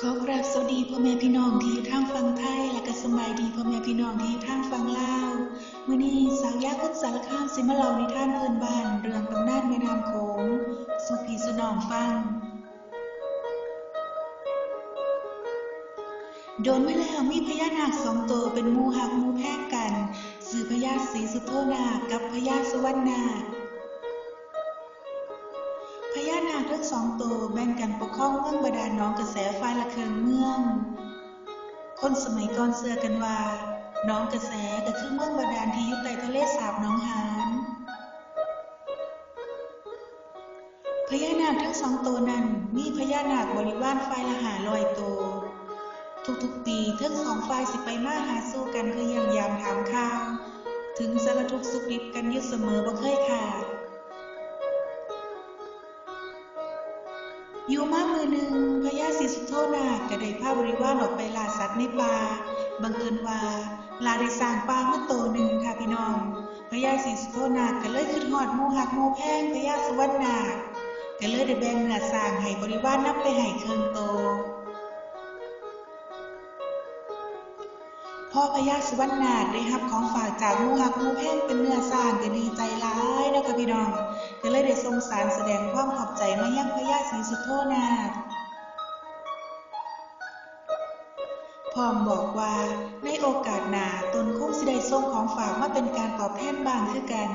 ขอกราบสวัสดีพ่อแม่พี่น้องที่อยู่ทางฝั่งไทย และก็สบายดีพ่อแม่พี่น้องที่อยู่ทางฝั่งลาวมื้อนี้สาวยาคนสารคามสิมาเล่านิทานพื้นบ้าน เรื่องตำนานแม่น้ำโขงสู่พี่สู่น้องฟัง โดนไมาแล้วมีพญานาคสองตัวเป็นมู่ฮักมูแพงกันสื่อพญาศรีสุโธนาคกับพญาสุวรรณนาค สองตัวแบ่งกันปกครองเมืองบาดาลหนองกระแสฝ่ายละเคืองเมือง คนสมัยก่อนเชื่อกันว่าหนองกระแสก็คือเมืองบาดาลที่อยู่ใต้ทะเลสาบหนองหานพญานาคทั้งสองตัวนั้นมีพญานาคบริวารฝ่ายละหาลอยตัวทุกๆปีทั้งสองฝ่ายสิไปมาหาสู้กันคือยังยามถามข่าว ถึงสารทุกสุขดิบกันอยู่เสมอบ่เคยขาด อยู่มามือหนึ่งพญาสิสุโธนาก็ได้พาบริวารออกไปล่าสัตว์ในป่าบังเอิญว่าลาได้สร้างป่ามาโตหนึ่งค่ะพี่น้องพญาสิสุโธนาก็เลยขึ้นหอดมูหักมูแพงพญาสุวรรณนาก็เลยได้แบ่งเนื้อสร้างให้บริวารนับไปให้เครื่องโต พ่อพญาสุวรรณนาคได้รับของฝากจากหมูหักหมูแพงเป็นเนื้อสร้างก็ดีใจร้ายนะคะพี่น้องก็เลยได้ทรงสารแสดงความขอบใจมายังพญาศรีสุโธนาคพร้อมบอกว่าในโอกาสหนาตนคงสิได้ส่งของฝากมาเป็นการตอบแทนบ้างคือกัน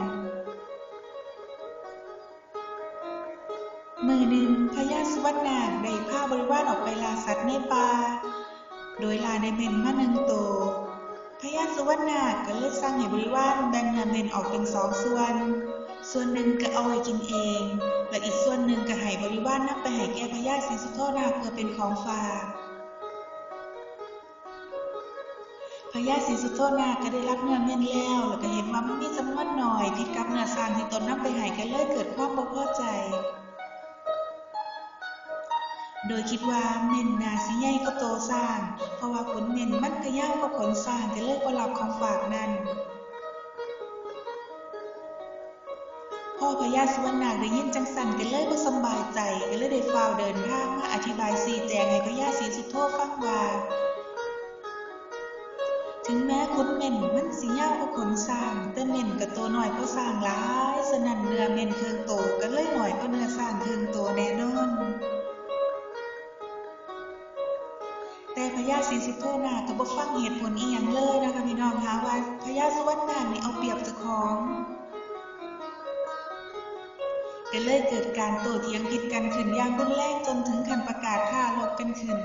มือหนึ่งพญาสุวรรณนาได้พาบริวารออกไปลาสัตว์ในป่าโดยลาได้เม่นมาหนึ่งตัว พญาสุวรรณนาก็เลยสร้างให้บริวารแบ่งเงินเม่นออกเป็นสองส่วน ส่วนหนึ่งก็เอาไว้กินเอง และอีกส่วนหนึ่งก็ให้บริวารนำไปให้แก่พญาศรีสุโธนาเพื่อเป็นของฝากพญาศรีสุโธนาก็ได้รับเนื้อเม่นแล้ว แล้วก็เห็นว่ามันมีจำนวนน้อยผิดกับเนื้อสร้างที่ตนนำไปให้ก็เลยเกิดความบ่พอ โดยคิดว่าเม่นนาสิใหญ่ก็โตสร้าง เพราะว่าขนเม่นมันก็ย่าวกว่าขนสร้างก็เลยบ่รับของฝากนั้นพ่อพญาสุวรรณนาได้ยินจังสันก็เลยบ่สบายใจก็เลยได้ฟ้าวเดินทางมาอธิบายสีแจงให้พญาศรีสุโธฟังว่า ถึงแม้ขนเม่น พญาศรีสุโธนาก็บ่ฟังเหตุผลอีหยังเลยนะคะพี่น้องคะว่าพญาสุวรรณนานี่เอาเปรียบเจ้าของก็เลยเกิดการโต้เถียงผิดกันขึ้นอย่างรุนแรงจนถึงขั้นประกาศฆ่ารบกันขึ้น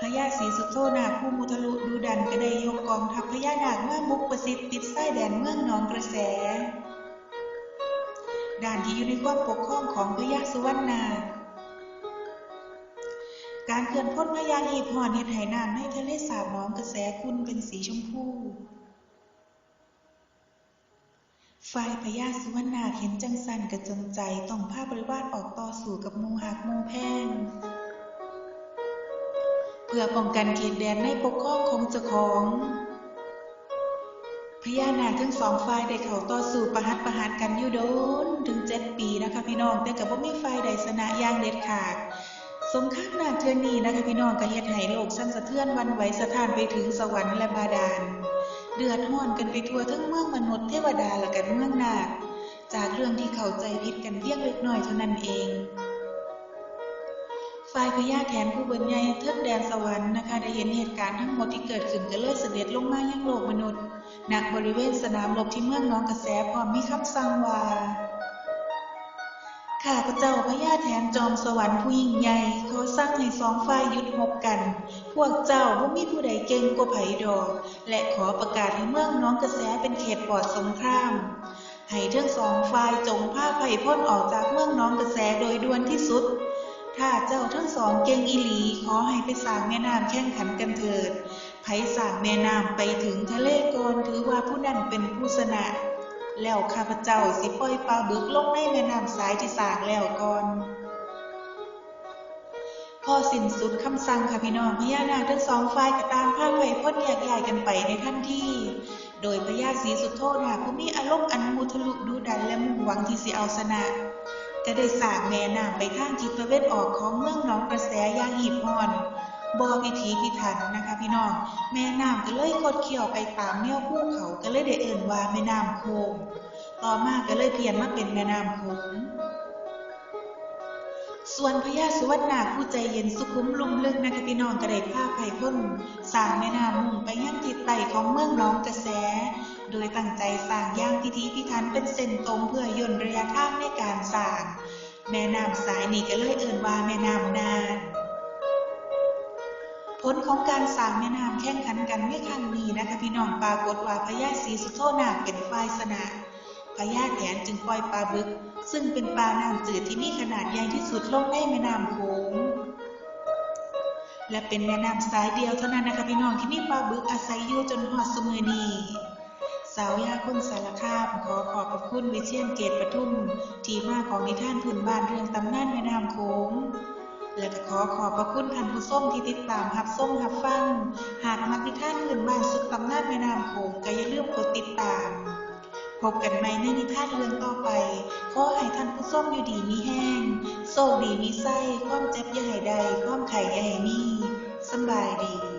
พญาศรีสุโธนาคผู้มุทะลุดูดันก็ได้ยกกองทัพพญานาคมาบุกประสิทธิ์ติดไส้แดนเมืองหนองกระแส ด่านที่อยู่ในความปกครองของพญาสุวรรณนาค การเคลื่อนพ้นพญาหีบหอนเฮ็ดให้น้ำในทะเลสาบหนองกระแสขุ่นเป็นสีชมพูฝ่ายพญาสุวรรณนาคเห็นจังสันกระจนใจต้องพาบริวารออกต่อสู้กับมูหักมูแพงเพื่อป้องกันเขตแดนในปกครองของเจ้าของพญานาคทั้งสองฝ่ายได้เข้าต่อสู้ประหัตประหารกันอยู่โดนถึงเจ็ดปีนะคะพี่น้องแต่ก็บ่มีฝ่ายใดชนะอย่างเด็ดขาด สงครามนาคเทือนี้นะคะพี่น้องก็เฮ็ดให้โลกสั่นสะเทือนวันไหวสะท้านไปถึงสวรรค์และบาดาล เดือดร้อนกันไปทั่วทั้งเมืองมนุษย์เทวดาและกันเมืองนาคจากเรื่องที่เข้าใจผิดกันเพียงเล็กน้อยเท่านั้นเองฝ่ายพญาแถนผู้เบิ่นใหญ่เทิดแดนสวรรค์นะคะได้เห็นเหตุการณ์ทั้งหมดที่เกิดขึ้นก็เลยเสด็จลงมายังโลกมนุษย์ณบริเวณสนามรบที่เมืองหนองกระแสพร้อมมีคำสั่งว่า ข้าพระเจ้าพญาแถนจอมสวรรค์ผู้ยิ่งใหญ่เขอสั่งให้สองฝ่ายยุดรบกัน พวกเจ้าบ่มีผู้ใดเก่งกว่าไผดอก และขอประกาศให้เมืองน้องกระแสเป็นเขตปลอดสงคราม ให้ทั้งสองฝ่ายจงพาไผ่พ้นออกจากเมืองน้องกระแสโดยด่วนที่สุด ถ้าเจ้าทั้งสองเก่งอีหลีขอให้ไปสร้างแม่น้ำแข่งขันกันเถิดไผสร้างแม่น้ำไปถึงทะเลก่อนถือว่าผู้นั้นเป็นผู้ชนะ แล้วข้าพเจ้าสิปล่อยปลาบึกลงในแม่น้ำสายที่สร้างแล้วก่อน พอสิ้นสุดคำสั่งค่ะพี่น้องพญานาคทั้งสองฝ่ายก็ตามพาไผ่พ้นแยกย้ายกันไปในทันทีโดยพญาศรีสุโธนาผู้มีอารมณ์อันมุทะลุดุดันและมุ่งหวังที่สิเอาชนะก็ได้สางแม่น้ำไปทางทิศตะเวนออกของเมืองหนองกระแสอย่างหีบห่อน บ่พิถีพิถันนะคะพี่น้อง แม่น้ำก็เลยคดเคี้ยวไปตามแนวภูเขาก็เลยได้เอ่นว่าแม่น้ำโขงต่อมาก็เลยเพี้ยนมาเป็นแม่น้ำโขงส่วนพญาสุวรรณนาผู้ใจเย็นสุขุมลุ่มลึกนะคะพี่น้องก็ได้พาไผ่พ้นสร้างแม่น้ำมุ่งไปยังทิศใต้ของเมืองน้องกระแส โดยตั้งใจสร้างย่างพิธีพิถันเป็นเส้นตรงเพื่อย่นระยะทางในการสร้าง แม่น้ำสายนี้ก็เลยเอ่นว่าแม่น้ำนาน ผลของการสร้างแม่น้ำแข่งขันกันในครั้งนี้นะคะพี่น้องปรากฏว่าพญาศรีสุโธนาคเป็นฝ่ายชนะพญาแถนจึงปล่อยปลาบึก ซึ่งเป็นปลาน้ำจืดที่มีขนาดใหญ่ที่สุดลงในแม่น้ำโขงและเป็นแม่น้ำสายเดียวเท่านั้นนะคะพี่น้องที่มีปลาบึกอาศัยอยู่จนหอดสมือนีสาวยาคนสารคามขอขอบพระคุณวิเชียนเกตปทุม ที่มาของนิทานพื้นบ้านเรื่องตำนานแม่น้ำโขง และก็ขอขอบพระคุณท่านผู้ส้มที่ติดตามรับส้มรับฟัง หากมักนิท่านพื้นบ้านสุดตำนานแม่น้ำโขงก็อย่าลืมกดติดตาม พบกันใหม่ในนิทานเรื่องต่อไป ขอให้ท่านผู้ส้มอยู่ดีมีแห้ง โชคดีมีไส้ความเจ็บอย่าให้ใดความไข่อย่าให้มีสบายดี